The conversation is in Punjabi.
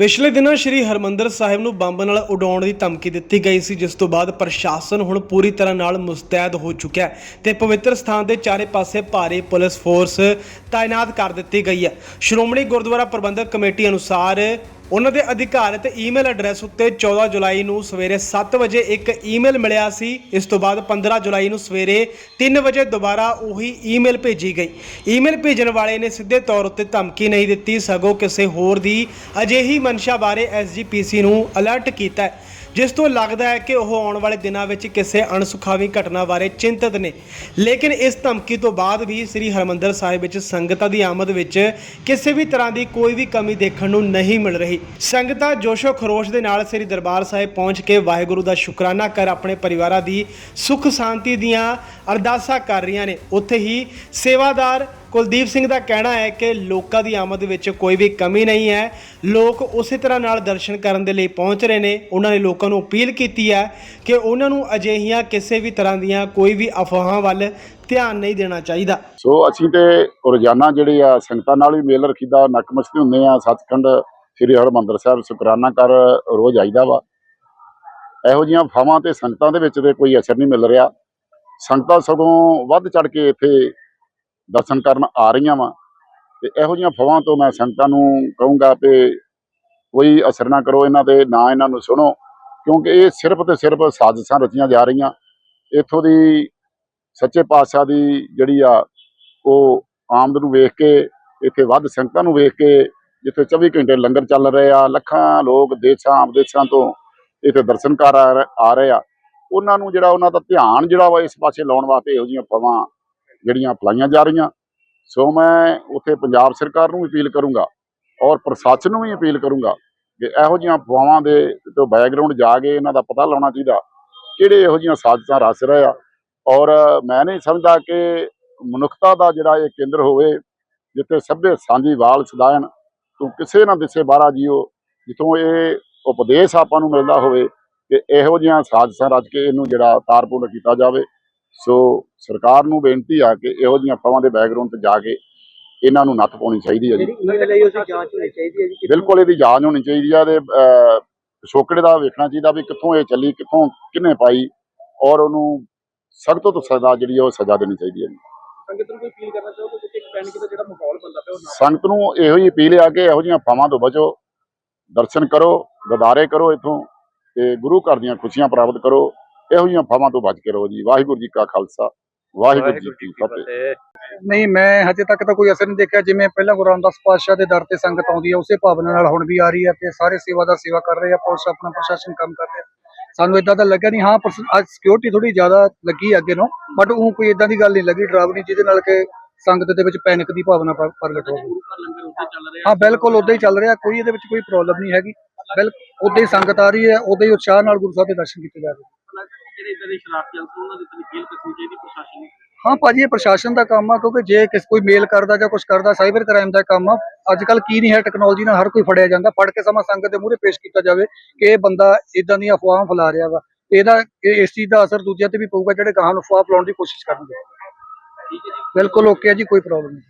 ਪਿਛਲੇ ਦਿਨਾਂ ਸ਼੍ਰੀ ਹਰਮੰਦਰ ਸਾਹਿਬ ਨੂੰ ਬੰਬ ਨਾਲ ਉਡਾਉਣ ਦੀ ਧਮਕੀ ਦਿੱਤੀ ਗਈ ਸੀ, ਜਿਸ ਤੋਂ ਬਾਅਦ ਪ੍ਰਸ਼ਾਸਨ ਹੁਣ ਪੂਰੀ ਤਰ੍ਹਾਂ ਨਾਲ ਮੁਸਤੈਦ ਹੋ ਚੁੱਕਿਆ ਹੈ ਤੇ ਪਵਿੱਤਰ ਸਥਾਨ ਦੇ ਚਾਰੇ ਪਾਸੇ ਭਾਰੀ ਪੁਲਿਸ ਫੋਰਸ ਤਾਇਨਾਤ ਕਰ ਦਿੱਤੀ ਗਈ ਹੈ। ਸ਼੍ਰੋਮਣੀ ਗੁਰਦੁਆਰਾ ਪ੍ਰਬੰਧਕ ਕਮੇਟੀ ਅਨੁਸਾਰ ਉਹਨਾਂ ਦੇ ਅਧਿਕਾਰਤ ਈਮੇਲ ਐਡਰੈਸ ਉੱਤੇ 14 ਜੁਲਾਈ ਨੂੰ ਸਵੇਰੇ 7 ਵਜੇ ਇੱਕ ਈਮੇਲ ਮਿਲਿਆ ਸੀ। ਇਸ ਤੋਂ ਬਾਅਦ 15 ਜੁਲਾਈ ਨੂੰ ਸਵੇਰੇ 3 ਵਜੇ ਦੁਬਾਰਾ ਉਹੀ ਈਮੇਲ ਭੇਜੀ ਗਈ। ਈਮੇਲ ਭੇਜਣ ਵਾਲੇ ਨੇ ਸਿੱਧੇ ਤੌਰ ਉੱਤੇ ਧਮਕੀ ਨਹੀਂ ਦਿੱਤੀ, ਸਗੋਂ ਕਿਸੇ ਹੋਰ ਦੀ ਅਜਿਹੀ ਮਨਸ਼ਾ ਬਾਰੇ ਐਸਜੀਪੀਸੀ ਨੂੰ ਅਲਰਟ ਕੀਤਾ ਹੈ। ਜਿਸ ਤੋਂ ਲੱਗਦਾ ਹੈ ਕਿ ਉਹ ਆਉਣ ਵਾਲੇ ਦਿਨਾਂ ਵਿੱਚ ਕਿਸੇ ਅਣਸੁਖਾਵੀ ਘਟਨਾ ਬਾਰੇ ਚਿੰਤਤ ਨੇ। ਲੇਕਿਨ ਇਸ ਧਮਕੀ ਤੋਂ ਬਾਅਦ ਵੀ ਸ੍ਰੀ ਹਰਮੰਦਰ ਸਾਹਿਬ ਵਿੱਚ ਸੰਗਤਾਂ ਦੀ ਆਮਦ ਵਿੱਚ ਕਿਸੇ ਵੀ ਤਰ੍ਹਾਂ ਦੀ ਕੋਈ ਵੀ ਕਮੀ ਦੇਖਣ ਨੂੰ ਨਹੀਂ ਮਿਲ ਰਹੀ। ਸੰਗਤਾਂ ਜੋਸ਼ੋ ਖਰੋਸ਼ ਦੇ ਨਾਲ ਸ੍ਰੀ ਦਰਬਾਰ ਸਾਹਿਬ ਪਹੁੰਚ ਕੇ ਵਾਹਿਗੁਰੂ ਦਾ ਸ਼ੁਕਰਾਨਾ ਕਰ ਆਪਣੇ ਪਰਿਵਾਰਾਂ ਦੀ ਸੁੱਖ ਸ਼ਾਂਤੀ ਦੀਆਂ ਅਰਦਾਸਾਂ ਕਰ ਰਹੀਆਂ ਨੇ। ਉੱਥੇ ਹੀ ਸੇਵਾਦਾਰ ਕੁਲਦੀਪ ਸਿੰਘ ਦਾ ਕਹਿਣਾ ਹੈ ਕਿ ਲੋਕਾਂ ਦੀ ਆਮਦ ਵਿੱਚ ਕੋਈ ਵੀ ਕਮੀ ਨਹੀਂ ਹੈ। ਲੋਕ ਉਸੇ ਤਰ੍ਹਾਂ ਨਾਲ ਦਰਸ਼ਨ ਕਰਨ ਦੇ ਲਈ ਪਹੁੰਚ ਰਹੇ ਨੇ। ਉਹਨਾਂ ਨੇ ਲੋਕਾਂ ਨੂੰ ਅਪੀਲ ਕੀਤੀ ਹੈ ਕਿ ਉਹਨਾਂ ਨੂੰ ਅਜਿਹੀਆਂ ਕਿਸੇ ਵੀ ਤਰ੍ਹਾਂ ਦੀਆਂ ਕੋਈ ਵੀ ਅਫਵਾਹਾਂ ਵੱਲ ਧਿਆਨ ਨਹੀਂ ਦੇਣਾ ਚਾਹੀਦਾ। ਸੋ ਅਸੀਂ ਤੇ ਰੋਜ਼ਾਨਾ ਜਿਹੜੇ ਆ ਸੰਗਤਾਂ ਨਾਲ ਵੀ ਮੇਲ ਰੱਖੀਦਾ, ਨਕਮਸਤੀ ਹੁੰਦੇ ਆ, ਸੱਚਖੰਡ ਸ੍ਰੀ ਹਰਿਮੰਦਰ ਸਾਹਿਬ ਸ਼ੁਕਰਾਨਾ ਕਰ ਰੋਜ਼ ਆਈਦਾ ਵਾ। ਇਹੋ ਜੀਆਂ ਫਾਵਾਂ ਤੇ ਸੰਗਤਾਂ ਦੇ ਵਿੱਚ ਤੇ ਕੋਈ ਅਸਰ ਨਹੀਂ ਮਿਲ ਰਿਹਾ। ਸੰਗਤਾਂ ਸਗੋਂ ਵੱਧ ਚੜ ਕੇ ਇੱਥੇ ਦਰਸ਼ਨ ਕਰਨ ਆ ਰਹੀਆਂ ਵਾ। ਤੇ ਇਹੋ ਜੀਆਂ ਫਵਾਂ ਤੋਂ ਮੈਂ ਸੰਗਤਾਂ ਨੂੰ ਕਹੂੰਗਾ ਕਿ ਕੋਈ ਅਸਰ ਨਾ ਕਰੋ ਇਹਨਾਂ ਤੇ ਨਾ ਇਹਨਾਂ ਨੂੰ ਸੁਣੋ, ਕਿਉਂਕਿ ਇਹ ਸਿਰਫ ਤੇ ਸਿਰਫ ਸਾਜ਼ਿਸ਼ਾਂ ਰਚੀਆਂ ਜਾ ਰਹੀਆਂ। ਇੱਥੋਂ ਦੀ ਸੱਚੇ ਪਾਤਸ਼ਾਹ ਦੀ ਜਿਹੜੀ ਆ, ਉਹ ਆਮਦ ਨੂੰ ਵੇਖ ਕੇ, ਇੱਥੇ ਵੱਧ ਸੰਗਤਾਂ ਨੂੰ ਵੇਖ ਕੇ, ਜਿੱਥੇ 24 ਘੰਟੇ ਲੰਗਰ ਚੱਲ ਰਹੇ ਆ, ਲੱਖਾਂ ਲੋਕ ਦੇਸ਼ਾਂ, ਵਿਦੇਸ਼ਾਂ ਤੋਂ ਇੱਥੇ ਦਰਸ਼ਨ ਕਰ ਆ ਰਹੇ- ਆ ਰਹੇ ਆ। ਉਹਨਾਂ ਨੂੰ ਜਿਹੜਾ ਉਹਨਾਂ ਦਾ ਧਿਆਨ ਜਿਹੜਾ ਵਾ ਇਸ ਪਾਸੇ ਲਾਉਣ ਵਾਸਤੇ ਇਹੋ ਜਿਹੀਆਂ ਫਵਾਂ ਜਿਹੜੀਆਂ ਫਲਾਈਆਂ ਜਾ ਰਹੀਆਂ। ਸੋ ਮੈਂ ਉੱਥੇ ਪੰਜਾਬ ਸਰਕਾਰ ਨੂੰ ਵੀ ਅਪੀਲ ਕਰੂੰਗਾ ਔਰ ਪ੍ਰਸ਼ਾਸਨ ਨੂੰ ਵੀ ਅਪੀਲ ਕਰੂੰਗਾ ਕਿ ਇਹੋ ਜਿਹੀਆਂ ਅਫਵਾਹਾਂ ਦੇ ਤੋਂ ਬੈਕਗ੍ਰਾਉਂਡ ਜਾ ਕੇ ਇਹਨਾਂ ਦਾ ਪਤਾ ਲਾਉਣਾ ਚਾਹੀਦਾ ਕਿਹੜੇ ਇਹੋ ਜਿਹੀਆਂ ਸਾਜ਼ਿਸ਼ਾਂ ਰਚ ਰਹੇ ਆ। ਔਰ ਮੈਂ ਨਹੀਂ ਸਮਝਦਾ ਕਿ ਮਨੁੱਖਤਾ ਦਾ ਜਿਹੜਾ ਇਹ ਕੇਂਦਰ ਹੋਵੇ, ਜਿੱਥੇ ਸਭੇ ਸਾਂਝੀ ਵਾਲ ਸਦਾਇਣ, ਤੂੰ ਕਿਸੇ ਨਾ ਦਿਸੇ ਬਾਹਰਾ ਜੀਓ, ਜਿੱਥੋਂ ਇਹ ਉਪਦੇਸ਼ ਆਪਾਂ ਨੂੰ ਮਿਲਦਾ ਹੋਵੇ ਕਿ ਇਹੋ ਜਿਹੀਆਂ ਸਾਜ਼ਿਸ਼ਾਂ ਰਚ ਕੇ ਇਹਨੂੰ ਜਿਹੜਾ ਤਾਰਪੂਰਨ ਕੀਤਾ ਜਾਵੇ। ਸੋ ਸਰਕਾਰ ਨੂੰ ਬੇਨਤੀ ਆ ਕਿ ਇਹੋ ਜਿਹੀਆਂ ਫਵਾਂ ਦੇ ਬੈਕਗ੍ਰਾਉਂਡ ਤੇ ਜਾ ਕੇ ਇਹਨਾਂ ਨੂੰ ਨੱਥ ਪਾਉਣੀ ਚਾਹੀਦੀ ਹੈ ਜੀ। ਬਿਲਕੁਲ ਇਹਦੀ ਜਾਂਚ ਹੋਣੀ ਚਾਹੀਦੀ ਆ ਤੇ ਪਿਛੋਕੜ ਦਾ ਵੇਖਣਾ ਚਾਹੀਦਾ ਵੀ ਕਿੱਥੋਂ ਇਹ ਚੱਲੀ ਕਿੱਥੋਂ ਕਿਹਨੇ ਪਾਈ ਔਰ ਉਹਨੂੰ ਸਖਤ ਤੋਂ ਸਜ਼ਾ ਜਿਹੜੀ ਉਹ ਸਜ਼ਾ ਦੇਣੀ ਚਾਹੀਦੀ ਹੈ ਜੀ। ਸੰਗਤ ਨੂੰ ਕੋਈ ਫੀਲ ਕਰਨਾ ਚਾਹੋਗੇ? ਕਿ ਇੱਕ ਪੈਨਿਕ ਦਾ ਜਿਹੜਾ ਮਾਹੌਲ ਬੰਦਾ ਪਿਆ ਉਹ ਨਾ ਸੰਗਤ ਨੂੰ ਇਹੋ ਹੀ ਅਪੀਲ ਆ ਕਿ ਇਹੋ ਜਿਹੀਆਂ ਫਾਵਾਂ ਤੋਂ ਬਚੋ ਦਰਸ਼ਨ ਕਰੋ ਗਦਾਰੇ ਕਰੋ ਇਥੋਂ ਤੇ ਗੁਰੂ ਘਰ ਦੀਆਂ ਖੁਸ਼ੀਆਂ ਪ੍ਰਾਪਤ ਕਰੋ। ਇਹੋ ਜਿਹੀਆਂ ਫਾਵਾਂ ਤੋਂ ਬਚ ਕੇ ਰਹੋ ਜੀ। ਵਾਹਿਗੁਰੂ ਜੀ ਕਾ ਖਾਲਸਾ ਵਾਹਿਗੁਰੂ ਜੀ ਕੀ ਫਤਿਹ। ਨਹੀਂ ਮੈਂ ਹਜੇ ਤੱਕ ਤਾਂ ਕੋਈ ਅਸਰ ਨਹੀਂ ਦੇਖਿਆ। ਜਿਵੇਂ ਪਹਿਲਾਂ ਗੁਰੂ ਰਾਮਦਾਸ ਪਾਤਸ਼ਾਹ ਦੇ ਦਰ ਤੇ ਸੰਗਤ ਆਉਂਦੀ ਹੈ ਉਸੇ ਭਾਵਨਾ ਨਾਲ ਹੁਣ ਵੀ ਆ ਰਹੀ ਹੈ ਤੇ ਸਾਰੇ ਸੇਵਾਦਾਰ ਸੇਵਾ ਕਰ ਰਹੇ ਆ ਪੁਲਿਸ ਆਪਣਾ ਪ੍ਰਸ਼ਾਸਨ ਕੰਮ ਕਰ ਰਿਹਾ। ਸਾਨੂੰ ਇਦਾਂ ਤਾਂ ਲੱਗਿਆ ਨਹੀਂ ਹਾਂ ਅੱਜ ਸਿਕਿਉਰਿਟੀ ਥੋੜੀ ਜ਼ਿਆਦਾ ਲੱਗੀ ਅੱਗੇ ਨੂੰ ਬਟ ਉਹ ਕੋਈ ਇਦਾਂ ਦੀ ਗੱਲ ਨਹੀਂ ਲੱਗੀ ਡਰਾਵਣੀ ਜਿਹਦੇ ਨਾਲ ਕਿ ਸੰਗਤ ਦੇ ਵਿੱਚ ਪੈਨਿਕ ਦੀ ਭਾਵਨਾ ਪ੍ਰਗਟ ਚੱਲ ਰਿਹਾ ਹਾਂ ਬਿਲਕੁਲ ਉਦਾਂ ਹੀ ਚੱਲ ਰਿਹਾ ਕੋਈ ਇਹਦੇ ਵਿੱਚ ਕੋਈ ਪ੍ਰੋਬਲਮ ਨਹੀਂ ਹੈਗੀ। ਬਿਲ ਉਦਾਂ ਹੀ ਸੰਗਤ ਆ ਰਹੀ ਹੈ ਉਦਾਂ ਹੀ ਉਤਸ਼ਾਹ ਨਾਲ ਗੁਰੂ ਸਾਹਿਬ ਦੇ ਦਰਸ਼ਨ ਕੀਤੇ ਜਾ ਰਹੇ ਜਿਹੜੇ ਇਦਾਂ ਦੇ ਸ਼ਰਾਰਤੀ ਅੰਸਰ ਉਹਨਾਂ ਦੀ ਤਨੀ ਫੀਲ ਕਰਨੀ ਚਾਹੀਦੀ ਪ੍ਰਸ਼ਾਸਨ ਨੂੰ? ਹਾਂ ਭਾਜੀ ਇਹ ਪ੍ਰਸ਼ਾਸਨ ਦਾ ਕੰਮ ਆ ਕਿਉਂਕਿ ਜੇ ਕਿਸ ਕੋਈ ਮੇਲ ਕਰਦਾ ਜਾਂ ਕੁਝ ਕਰਦਾ ਸਾਈਬਰ ਕ੍ਰਾਈਮ ਦਾ ਕੰਮ ਆ ਅੱਜ ਕੱਲ ਕੀ ਨਹੀਂ ਹੈ ਟੈਕਨੋਲੋਜੀ ਨਾਲ ਹਰ ਕੋਈ ਫੜਿਆ ਜਾਂਦਾ। ਫੜ ਕੇ ਸਮਾਂ ਸੰਗਤ ਦੇ ਮੂਹਰੇ ਪੇਸ਼ ਕੀਤਾ ਜਾਵੇ ਕਿ ਇਹ ਬੰਦਾ ਇਦਾਂ ਦੀਆਂ ਅਫਵਾਹਾਂ ਫੈਲਾ ਰਿਹਾ ਵਾ। ਇਹਦਾ ਇਹ- ਇਸ ਚੀਜ਼ ਦਾ ਅਸਰ ਦੂਜਿਆਂ ਤੇ ਵੀ ਪਊਗਾ ਜਿਹੜੇ ਗਾਹਾਂ ਨੂੰ ਅਫਵਾਹ ਫੈਲਾਉਣ ਦੀ ਕੋਸ਼ਿਸ਼ ਕਰਨਗੇ। ਬਿਲਕੁਲ ਓਕੇ ਹੈ ਜੀ ਕੋਈ ਪ੍ਰੋਬਲਮ ਨਹੀਂ।